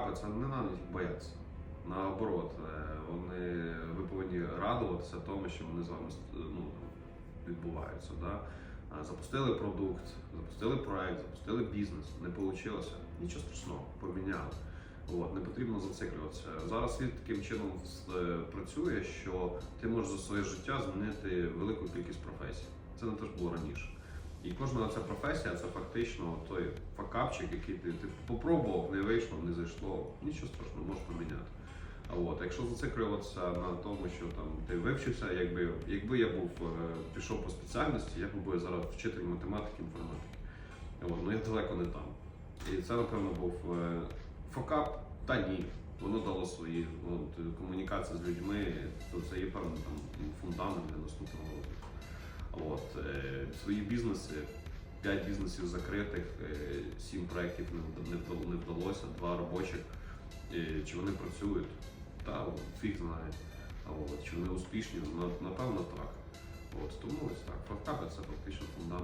це не треба їх боятися. Наоборот, е, вони, ви повинні радуватися тому, що вони з вами ну, відбуваються. Да? Запустили продукт, запустили проект, запустили бізнес, не вийшло, нічого страшного, поміняли. От, не потрібно зациклюватися. Зараз світ таким чином е, працює, що ти можеш за своє життя змінити велику кількість професій. Це не те ж було раніше. І кожна ця професія це фактично той факапчик, який ти, ти попробував, не вийшло, не зайшло. Нічого страшного, можеш поміняти. А от, якщо зациклюватися на тому, що там ти вивчився, якби, якби я був е, пішов по спеціальності, я був зараз вчитель математики, інформатики. От, ну я далеко не там. І це, напевно, був е, факап, та ні. Воно дало свої от, комунікація з людьми, то це є певний фундамент для наступного розвитку. От, е, свої бізнеси, 5 бізнесів закритих, 7 проєктів не, вда- не, вдало- не вдалося, 2 робочих. Е, Чи вони працюють? Та фіг знає. Чи вони успішні? Напевно, так. От, тому ось так. Факапи це фактично фундамент.